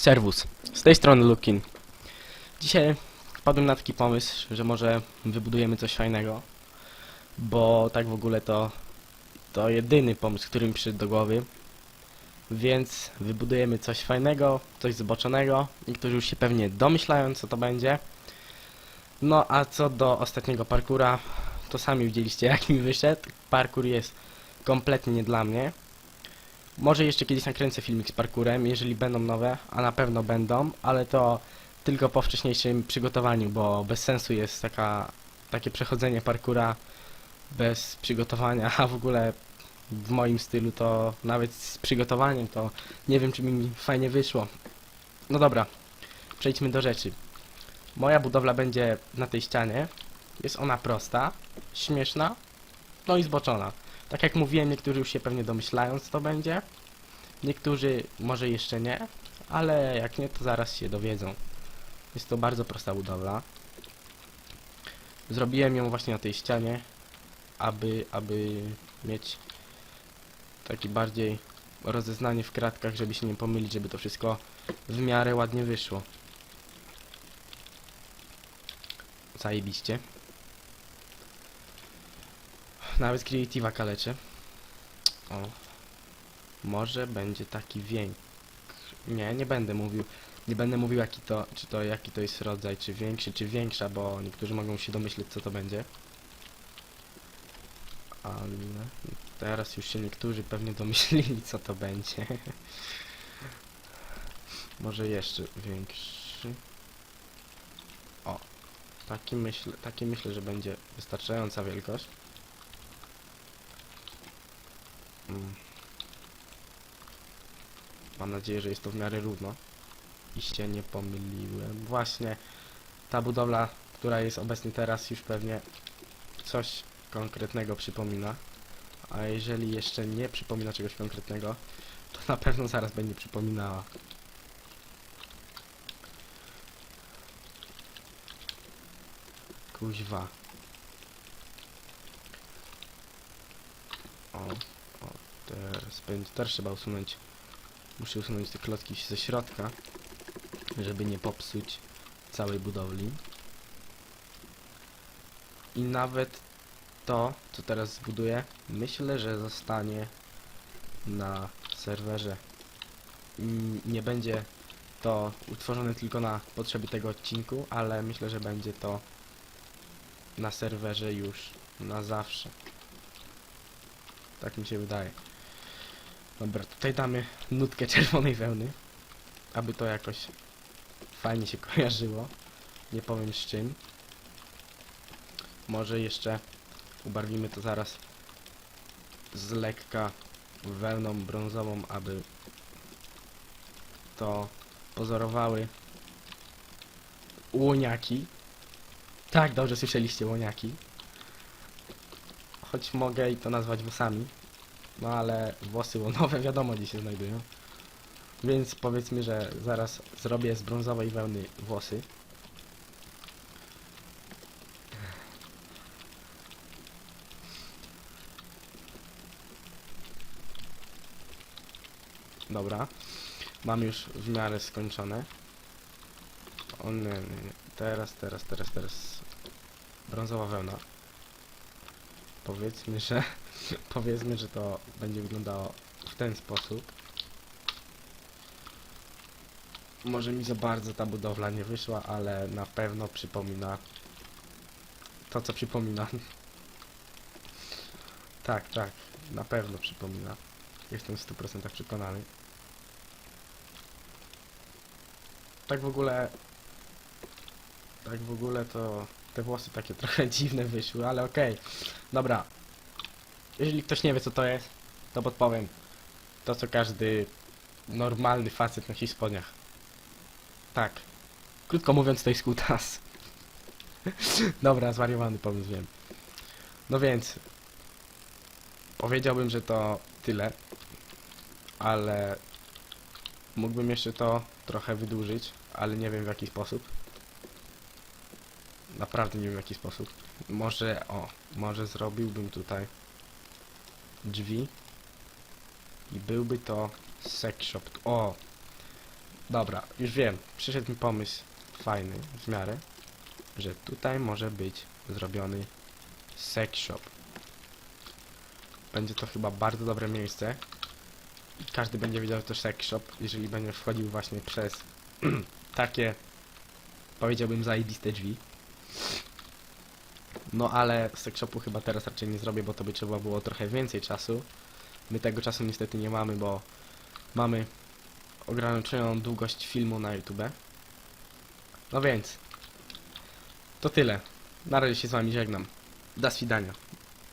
Serwus, z tej strony Lukin. Dzisiaj wpadłem na taki pomysł, że może wybudujemy coś fajnego, bo tak w ogóle to to jedyny pomysł, który mi przyszedł do głowy. Więc wybudujemy coś fajnego, coś zboczonego. Niektórzy już się pewnie domyślają, co to będzie. No a co do ostatniego parkura, to sami widzieliście, jak mi wyszedł. Parkur jest kompletnie nie dla mnie. Może jeszcze kiedyś nakręcę filmik z parkurem, jeżeli będą nowe, a na pewno będą, ale to tylko po wcześniejszym przygotowaniu, bo bez sensu jest taka, takie przechodzenie parkura bez przygotowania, a w ogóle w moim stylu to nawet z przygotowaniem to nie wiem czy mi fajnie wyszło. No dobra, przejdźmy do rzeczy. Moja budowla będzie na tej ścianie. Jest ona prosta, śmieszna, no i zboczona. Tak jak mówiłem, niektórzy już się pewnie domyślają, co to będzie. Niektórzy może jeszcze nie, ale jak nie, to zaraz się dowiedzą. Jest to bardzo prosta budowla. Zrobiłem ją właśnie na tej ścianie, aby, aby mieć taki bardziej rozeznanie w kratkach, żeby się nie pomylić, żeby to wszystko w miarę ładnie wyszło. Zajebiście. Nawet Creative'a kaleczę. O. Może będzie taki większy. Nie, nie będę mówił. Nie będę mówił jaki to, czy to jaki to jest rodzaj, czy większy, czy większa, bo niektórzy mogą się domyśleć co to będzie. Ale teraz już się niektórzy pewnie domyślili co to będzie. Może jeszcze większy. O, taki myślę, taki myślę, że będzie wystarczająca wielkość. Mm. Mam nadzieję, że jest to w miarę równo. I się nie pomyliłem. Właśnie ta budowla, która jest obecnie teraz, już pewnie coś konkretnego przypomina. A jeżeli jeszcze nie przypomina czegoś konkretnego, to na pewno zaraz będzie przypominała. Kuźwa. O, o, teraz teraz trzeba usunąć, muszę usunąć te klocki ze środka, żeby nie popsuć całej budowli. I nawet to, co teraz zbuduję, myślę, że zostanie na serwerze. Nie będzie to utworzone tylko na potrzeby tego odcinku, ale myślę, że będzie to na serwerze już na zawsze. Tak mi się wydaje. Dobra, tutaj damy nutkę czerwonej wełny, aby to jakoś fajnie się kojarzyło. Nie powiem z czym. Może jeszcze ubarwimy to zaraz z lekka wełną brązową, aby to pozorowały łoniaki. Tak, dobrze słyszeliście, łoniaki. Choć mogę i to nazwać włosami. No ale włosy łonowe wiadomo gdzie się znajdują. Więc powiedzmy, że zaraz zrobię z brązowej wełny włosy. Dobra. Mam już w miarę skończone. O nie, nie, nie. Teraz, teraz, teraz, teraz. Brązowa wełna. Powiedzmy, że powiedzmy, że to będzie wyglądało w ten sposób. Może mi za bardzo ta budowla nie wyszła, ale na pewno przypomina to, co przypomina. tak, tak, na pewno przypomina. Jestem w 100% przekonany. Tak w ogóle... Tak w ogóle to... Te włosy takie trochę dziwne wyszły, ale okej. Dobra. Jeżeli ktoś nie wie co to jest, to podpowiem. To co każdy normalny facet nosi w spodniach. Tak. Krótko mówiąc to jest kutas. Dobra, zwariowany pomysł, wiem. No więc... Powiedziałbym, że to tyle. Ale... Mógłbym jeszcze to trochę wydłużyć, ale nie wiem w jaki sposób. Naprawdę nie wiem w jaki sposób. Może, o, może zrobiłbym tutaj drzwi i byłby to sex shop. O! Dobra, już wiem. Przyszedł mi pomysł fajny w miarę, że tutaj może być zrobiony sex shop. Będzie to chyba bardzo dobre miejsce. I każdy będzie wiedział, że to sex shop, jeżeli będzie wchodził właśnie przez takie, powiedziałbym, zajebiste drzwi. No ale sex shopu chyba teraz raczej nie zrobię, bo to by trzeba było trochę więcej czasu. My tego czasu niestety nie mamy, bo mamy ograniczoną długość filmu na YouTube. No więc, to tyle. Na razie się z wami żegnam. Do swidania.